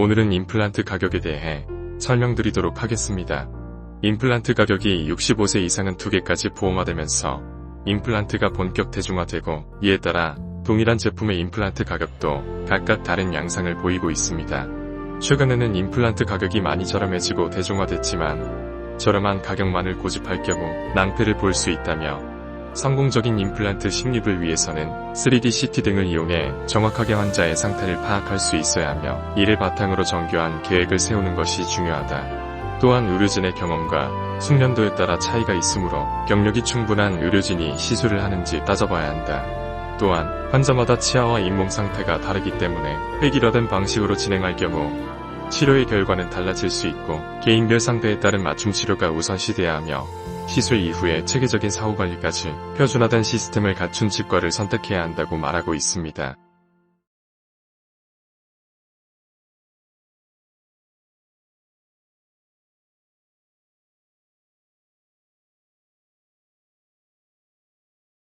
오늘은 임플란트 가격에 대해 설명드리도록 하겠습니다. 임플란트 가격이 65세 이상은 2개까지 보험화되면서 임플란트가 본격 대중화되고 이에 따라 동일한 제품의 임플란트 가격도 각각 다른 양상을 보이고 있습니다. 최근에는 임플란트 가격이 많이 저렴해지고 대중화됐지만 저렴한 가격만을 고집할 경우 낭패를 볼 수 있다며 성공적인 임플란트 식립을 위해서는 3D CT 등을 이용해 정확하게 환자의 상태를 파악할 수 있어야 하며 이를 바탕으로 정교한 계획을 세우는 것이 중요하다. 또한 의료진의 경험과 숙련도에 따라 차이가 있으므로 경력이 충분한 의료진이 시술을 하는지 따져봐야 한다. 또한 환자마다 치아와 잇몸 상태가 다르기 때문에 획일화된 방식으로 진행할 경우 치료의 결과는 달라질 수 있고 개인별 상태에 따른 맞춤 치료가 우선시돼야 하며 시술 이후에 체계적인 사후 관리까지 표준화된 시스템을 갖춘 치과를 선택해야 한다고 말하고 있습니다.